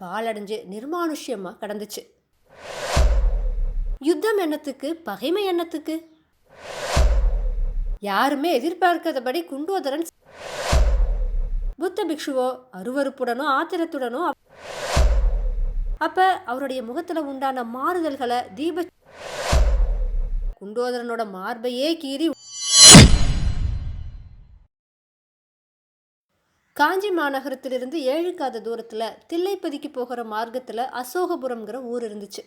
பாலடைஞ்சு நிர்மானுஷ்யமாக கடந்துச்சு. யுத்தம் எண்ணத்துக்கு பகைமை எண்ணத்துக்கு யாருமே எதிர்பார்க்காதபடி குண்டோதரன் புத்த பிக்ஷுவோ அருவருப்புடனோ ஆத்திரத்துடனோ அப்ப அவருடைய முகத்துல உண்டான மாறுதல்களை தீப குண்டோதரனோட மார்பையே கீறி காஞ்சி மாநகரத்திலிருந்து ஏழு காத தில்லைப்பதிக்கு போகிற மார்க்கத்தில் அசோகபுரம்ங்கிற ஊர் இருந்துச்சு.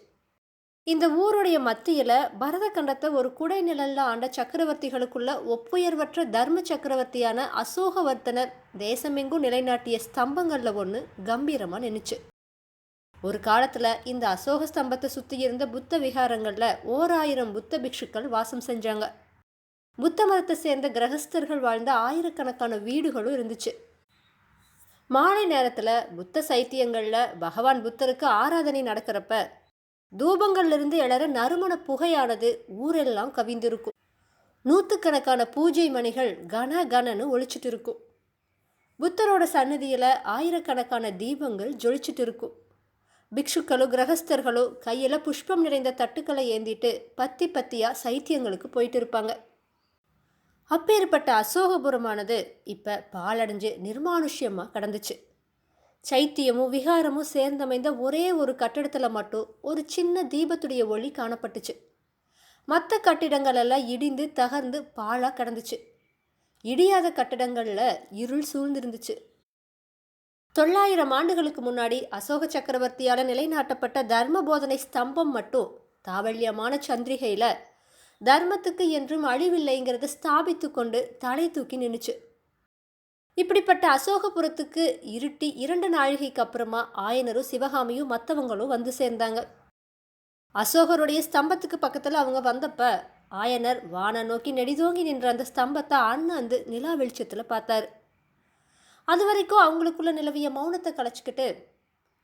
இந்த ஊருடைய மத்தியில் பரத கண்டத்தை ஒரு குடை நிழலில் ஆண்ட சக்கரவர்த்திகளுக்குள்ள ஒப்புயர்வற்ற தர்ம சக்கரவர்த்தியான அசோகவர்த்தனர் தேசமெங்கும் நிலைநாட்டிய ஸ்தம்பங்களில் ஒன்று கம்பீரமாக நின்னுச்சு. ஒரு காலத்தில் இந்த அசோக ஸ்தம்பத்தை சுற்றி இருந்த புத்த விகாரங்களில் ஓர் ஆயிரம் புத்த பிக்ஷுக்கள் வாசம் செஞ்சாங்க. புத்த மதத்தை சேர்ந்த கிரகஸ்தர்கள் வாழ்ந்த ஆயிரக்கணக்கான வீடுகளும் இருந்துச்சு. மாலை நேரத்தில் புத்த சைத்தியங்களில் பகவான் புத்தருக்கு ஆராதனை நடக்கிறப்ப தூபங்கள்லிருந்து எழற நறுமண புகையானது ஊரெல்லாம் கவிந்திருக்கும். நூற்றுக்கணக்கான பூஜை மணிகள் கன கனன்னு ஒழிச்சிட்டு இருக்கும். புத்தரோட சன்னதியில் ஆயிரக்கணக்கான தீபங்கள் ஜொலிச்சிட்டு இருக்கும். பிக்ஷுக்களோ கிரகஸ்தர்களோ கையில் புஷ்பம் நிறைந்த தட்டுக்களை ஏந்திட்டு பத்தி பத்தியாக சைத்தியங்களுக்கு போயிட்டு இருப்பாங்க. அப்பேற்பட்ட அசோகபுரமானது இப்போ பாலடைஞ்சு நிர்மானுஷ்யமாக கடந்துச்சு. சைத்தியமும் விகாரமும் சேர்ந்தமைந்த ஒரே ஒரு கட்டிடத்தில் மட்டும் ஒரு சின்ன தீபத்துடைய ஒளி காணப்பட்டுச்சு. மற்ற கட்டிடங்களெல்லாம் இடிந்து தகர்ந்து பாலாக கிடந்துச்சு. இடியாத கட்டிடங்களில் இருள் சூழ்ந்திருந்துச்சு. தொள்ளாயிரம் ஆண்டுகளுக்கு முன்னாடி அசோக சக்கரவர்த்தியால் நிலைநாட்டப்பட்ட தர்ம போதனை ஸ்தம்பம் மட்டும் தாவல்யமான சந்திரிகையில் தர்மத்துக்கு என்றும் அழிவில்லைங்கிறத ஸ்தாபித்து கொண்டு தலை தூக்கி நின்றுச்சு இப்படிப்பட்ட அசோகபுரத்துக்கு இருட்டி இரண்டு நாழிகைக்கு அப்புறமா ஆயனரும் சிவகாமியும் மற்றவங்களும் வந்து சேர்ந்தாங்க. அசோகருடைய ஸ்தம்பத்துக்கு பக்கத்தில் அவங்க வந்தப்ப ஆயனர் வானை நோக்கி நெடிதோங்கி நின்ற அந்த ஸ்தம்பத்தை அண்ணாந்து நிலா வெளிச்சத்தில் பார்த்தாரு. அது வரைக்கும் அவங்களுக்குள்ள நிலவிய மௌனத்தை கலைச்சிக்கிட்டு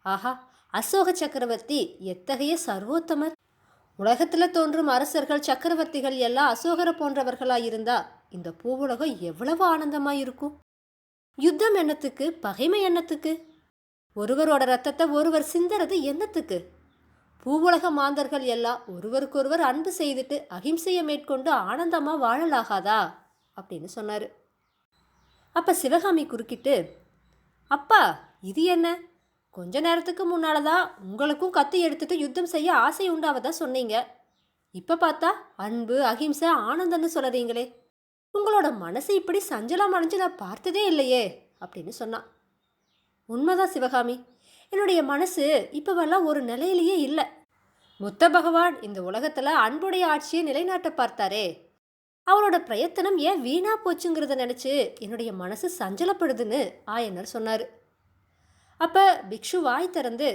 ஆஹா அசோக சக்கரவர்த்தி எத்தகைய சர்வோத்தமர்? உலகத்தில் தோன்றும் அரசர்கள் சக்கரவர்த்திகள் எல்லாம் அசோகரை போன்றவர்களாக இருந்தா இந்த பூவுலகம் எவ்வளவு ஆனந்தமாக இருக்கும் யுத்தம் என்னத்துக்கு? பகைமை என்னத்துக்கு? ஒருவரோட ரத்தத்தை ஒருவர் சிந்தறது என்னத்துக்கு? பூவுலக மாந்தர்கள் எல்லாம் ஒருவருக்கொருவர் அன்பு செய்துட்டு அகிம்சையை மேற்கொண்டு ஆனந்தமாக வாழலாகாதா? அப்படின்னு சொன்னார். அப்போ சிவகாமி குறுக்கிட்டு அப்பா இது என்ன? கொஞ்ச நேரத்துக்கு முன்னால் தான் உங்களுக்கும் கத்தி எடுத்துட்டு யுத்தம் செய்ய ஆசை உண்டாவதா சொன்னீங்க. இப்போ பார்த்தா அன்பு அகிம்சை ஆனந்தன்னு சொல்கிறீங்களே உங்களோட மனசு இப்படி சஞ்சலம் அடைஞ்சு நான் பார்த்ததே இல்லையே அப்படின்னு சொன்னான். உண்மைதான் சிவகாமி. என்னுடைய மனசு இப்போவெல்லாம் ஒரு நிலையிலேயே இல்லை. புத்த பகவான் இந்த உலகத்தில் அன்புடைய ஆட்சியை நிலைநாட்ட பார்த்தாரே. அவரோட பிரயத்தனம் ஏன் வீணா போச்சுங்கிறத நினச்சி என்னுடைய மனசு சஞ்சலப்படுதுன்னு ஆயனர் சொன்னார். அப்போ பிக்ஷு வாய் திறந்து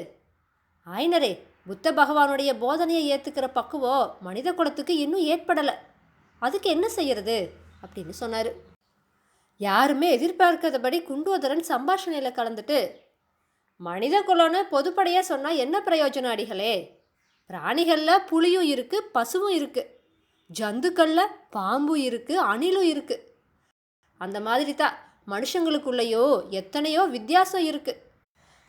ஆயினரே புத்த பகவானுடைய போதனையை ஏற்றுக்கிற பக்குவம் மனித குலத்துக்கு இன்னும் ஏற்படலை. அதுக்கு என்ன செய்யறது? அப்படின்னு சொன்னார். யாருமே எதிர்பார்க்காதபடி குண்டோதரன் சம்பாஷணையில் கலந்துட்டு மனித குலம்னு பொதுப்படையாக சொன்னால் என்ன பிரயோஜனம் அடிகளே? பிராணிகளில் புலியும் இருக்குது பசுவும் இருக்குது ஜந்துக்களில் பாம்பும் இருக்குது அணிலும் இருக்குது அந்த மாதிரி தான் மனுஷங்களுக்குள்ளேயோ எத்தனையோ வித்தியாசம் இருக்குது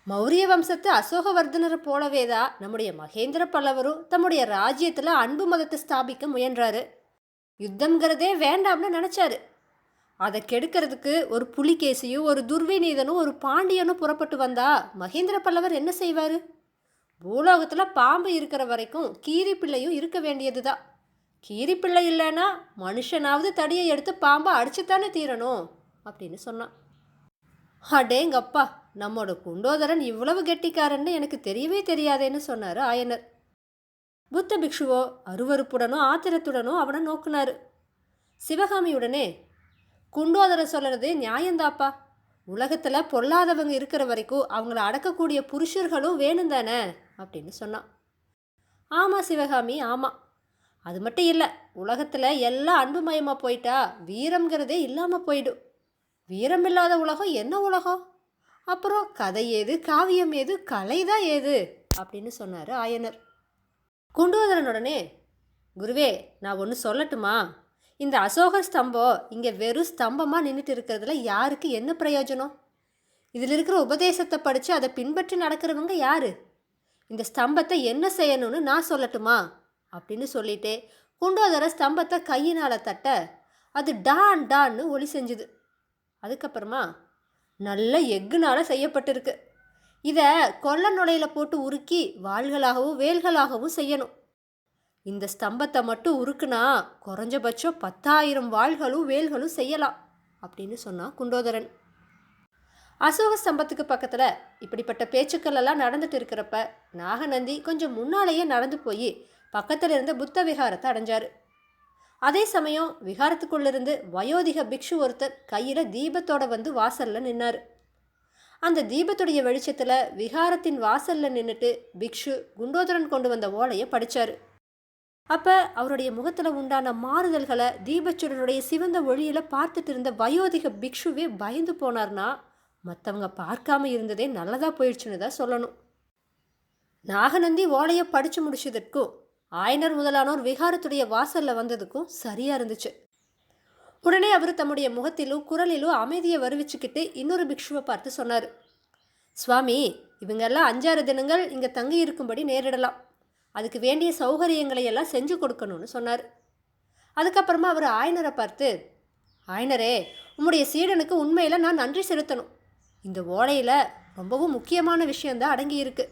மௌரிய வம்சத்து அசோகவர்தனரை போலவே தான் நம்முடைய மகேந்திர பல்லவரும் தம்முடைய ராஜ்யத்தில் அன்பு மதத்தை ஸ்தாபிக்க முயன்றாரு. யுத்தம்ங்கிறதே வேண்டாம்னு நினச்சாரு. அதை கெடுக்கிறதுக்கு ஒரு புலிகேசியும் ஒரு துர்விநீதனும் ஒரு பாண்டியனும் புறப்பட்டு வந்தா மகேந்திர பல்லவர் என்ன செய்வார்? பூலோகத்தில் பாம்பு இருக்கிற வரைக்கும் கீரி பிள்ளையும் இருக்க வேண்டியதுதான் கீரி பிள்ளை இல்லைன்னா மனுஷனாவது தடியை எடுத்து பாம்பை அடிச்சுத்தானே தீரணும்? அப்படின்னு சொன்னான். அடேங்கப்பா நம்மோட குண்டோதரன் இவ்வளவு கெட்டிக்காரன்னு எனக்கு தெரியவே தெரியாதேன்னு சொன்னார் ஆயனர். புத்த பிக்ஷுவோ அருவருப்புடனோ ஆத்திரத்துடனோ அவனை நோக்குனார். சிவகாமியுடனே குண்டோதரன் சொல்கிறது நியாயந்தாப்பா. உலகத்தில் பொல்லாதவங்க இருக்கிற வரைக்கும் அவங்கள அடக்கக்கூடிய புருஷர்களும் வேணும் தானே அப்படின்னு சொன்னான். ஆமாம் சிவகாமி ஆமாம் அது மட்டும் இல்லை உலகத்தில் எல்லாம் அன்புமயமாக போயிட்டா வீரம்ங்கிறதே இல்லாமல் போயிடும். வீரமில்லாத உலகம் என்ன உலகம்? அப்புறம் கதை ஏது காவியம் ஏது கலை தான் ஏது? அப்படின்னு சொன்னார் ஆயனர். குண்டோதரனுடனே குருவே நான் ஒன்று சொல்லட்டுமா? இந்த அசோக ஸ்தம்பம் இங்கே வெறும் ஸ்தம்பமாக நின்றுட்டு இருக்கிறதுல யாருக்கு என்ன பிரயோஜனம்? இதில் இருக்கிற உபதேசத்தை படித்து அதை பின்பற்றி நடக்கிறவங்க யார்? இந்த ஸ்தம்பத்தை என்ன செய்யணும்னு நான் சொல்லட்டுமா? அப்படின்னு சொல்லிட்டே குண்டோதர ஸ்தம்பத்தை கையினால் தட்ட அது டான் டான்னு ஒளி செஞ்சுது. அதுக்கப்புறமா நல்ல எக்குனால் செய்யப்பட்டிருக்கு. இதை கொல்ல நுழையில் போட்டு உருக்கி வாள்களாகவும் வேல்களாகவும் செய்யணும். இந்த ஸ்தம்பத்தை மட்டும் உருக்குனா குறைஞ்சபட்சம் பத்தாயிரம் வாள்களும் வேல்களும் செய்யலாம் அப்படின்னு சொன்னான் குண்டோதரன். அசோக ஸ்தம்பத்துக்கு பக்கத்தில் இப்படிப்பட்ட பேச்சுக்கள் எல்லாம் நடந்துட்டு இருக்கிறப்ப நாகநந்தி கொஞ்சம் முன்னாலேயே நடந்து போய் பக்கத்தில் இருந்த புத்த விகாரத்தை அடைஞ்சாரு. அதே சமயம் விகாரத்துக்குள்ளிருந்து வயோதிக பிக்ஷு ஒருத்தர் கையில் தீபத்தோட வந்து வாசலில் நின்னார். அந்த தீபத்துடைய வெளிச்சத்தில் விகாரத்தின் வாசலில் நின்றுட்டு பிக்ஷு குண்டோதரன் கொண்டு வந்த ஓலையை படித்தார் அப்போ அவருடைய முகத்தில் உண்டான மாறுதல்களை தீபச்சுடருடைய சிவந்த ஒளியில் பார்த்துட்டு இருந்த வயோதிக பிக்ஷுவே பயந்து போனார்னா மற்றவங்க பார்க்காம இருந்ததே நல்லதாக போயிடுச்சுன்னு தான் சொல்லணும். நாகநந்தி ஓலையை படித்து முடிச்சதற்கும் ஆயனர் முதலானோர் விகாரத்துடைய வாசல்ல வந்ததுக்கும் சரியா இருந்துச்சு. உடனே அவர் தம்முடைய முகத்திலும் குரலிலும் அமைதியை வருவிச்சுக்கிட்டு இன்னொரு பிக்ஷுவை பார்த்து சொன்னார். சுவாமி இவங்கெல்லாம் அஞ்சாறு தினங்கள் இங்கே தங்கி இருக்கும்படி நேரிடலாம். அதுக்கு வேண்டிய சௌகரியங்களை எல்லாம் செஞ்சு கொடுக்கணும்னு சொன்னார். அதுக்கப்புறமா அவர் ஆயனரை பார்த்து ஆயனரே உம்முடைய சீடனுக்கு உண்மையில் நான் நன்றி செலுத்தணும். இந்த ஓலையில் ரொம்பவும் முக்கியமான விஷயந்தான் அடங்கியிருக்கு.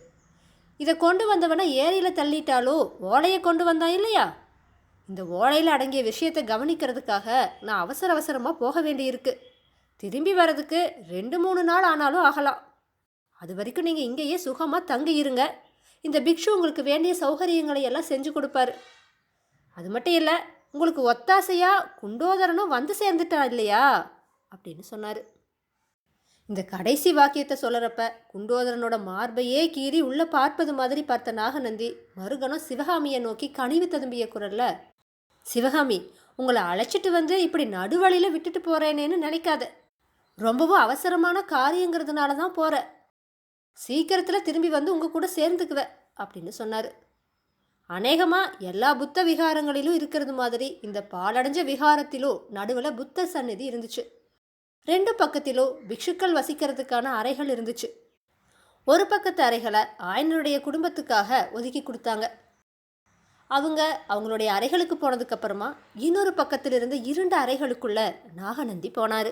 இதை கொண்டு வந்தவனை ஏரியில் தள்ளிட்டாலோ ஓலையை கொண்டு வந்தான் இல்லையா? இந்த ஓலையில் அடங்கிய விஷயத்தை கவனிக்கிறதுக்காக நான் அவசர அவசரமாக போக வேண்டியிருக்கு. திரும்பி வர்றதுக்கு ரெண்டு மூணு நாள் ஆனாலும் ஆகலாம். அது வரைக்கும் நீங்கள் இங்கேயே சுகமாக தங்கி இருங்க. இந்த பிக்ஷு உங்களுக்கு வேண்டிய சௌகரியங்களை எல்லாம் செஞ்சு கொடுப்பாரு. அது மட்டும் இல்லை உங்களுக்கு ஒத்தாசையாக குண்டோதரனும் வந்து சேர்ந்துட்டான் இல்லையா? அப்படின்னு சொன்னார். இந்த கடைசி வாக்கியத்தை சொல்லுறப்ப குண்டோதரனோட மார்பையே கீறி உள்ளே பார்ப்பது மாதிரி பார்த்த நாகநந்தி மறுகணம் சிவகாமியை நோக்கி கனிவு ததும்பிய குரல்ல சிவகாமி உங்களை அழைச்சிட்டு வந்து இப்படி நடுவழியில் விட்டுட்டு போறேனேன்னு நினைக்காத. ரொம்பவும் அவசரமான காரியங்கிறதுனால தான் போற. சீக்கிரத்தில் திரும்பி வந்து உங்க கூட சேர்ந்துக்குவேன் அப்படின்னு சொன்னார். அநேகமாக எல்லா புத்த விகாரங்களிலும் இருக்கிறது மாதிரி இந்த பாலடைஞ்ச விகாரத்திலும் நடுவில் புத்த சந்நிதி இருந்துச்சு. ரெண்டு பக்கத்திலும் பிக்ஷுக்கள் வசிக்கிறதுக்கான அறைகள் இருந்துச்சு. ஒரு பக்கத்து அறைகளை ஆயனருடைய குடும்பத்துக்காக ஒதுக்கி கொடுத்தாங்க. அவங்க அவங்களுடைய அறைகளுக்கு போனதுக்கப்புறமா இன்னொரு பக்கத்தில் இருந்த இரண்டு அறைகளுக்குள்ள நாகநந்தி போனார்.